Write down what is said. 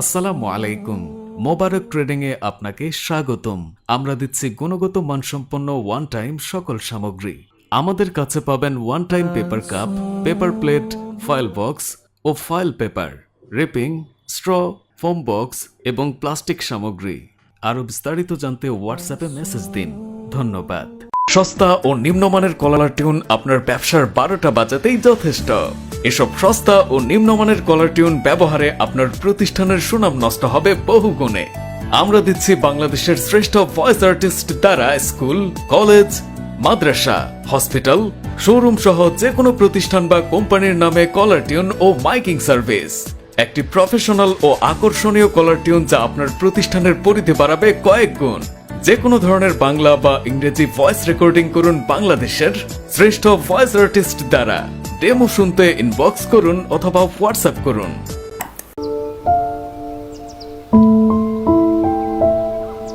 আসসালামু আলাইকুম। মোবারক ট্রেডিং এ আপনাকে স্বাগতম। আমরা দিচ্ছি গুণগত মানসম্পন্ন ওয়ান টাইম সকল সামগ্রী। আমাদের কাছে পাবেন one time paper cup paper plate file box ও file paper wrapping straw foam box এবং প্লাস্টিক সামগ্রী। আরও বিস্তারিত জানতে হোয়াটসঅ্যাপে মেসেজ দিন। ধন্যবাদ। সস্তা ও নিম্নমানের কলার টিউন আপনার ব্যবসার বারোটা বাজাতেই যথেষ্ট। এসব সস্তা ও নিম্নমানের কলার টিউন ব্যবহারে আপনার প্রতিষ্ঠানের সুনাম নষ্ট হবে বহু গুণে আমরা দিচ্ছি বাংলাদেশের শ্রেষ্ঠ ভয়েস আর্টিস্ট দ্বারা স্কুল কলেজ মাদ্রাসা হসপিটাল শোরুম সহ যে কোনো প্রতিষ্ঠান বা কোম্পানির নামে কলার টিউন ও মাইকিং সার্ভিস একটি প্রফেশনাল ও আকর্ষণীয় কলার টিউন যা আপনার প্রতিষ্ঠানের পরিধি বাড়াবে কয়েক গুণ। যে কোনো ধরনের বাংলা বা ইংরেজি ভয়েস রেকর্ডিং করুন বাংলাদেশের শ্রেষ্ঠ ভয়েস আর্টিস্ট দ্বারা। ডেমো শুনতে ইনবক্স করুন অথবা হোয়াটসঅ্যাপ করুন।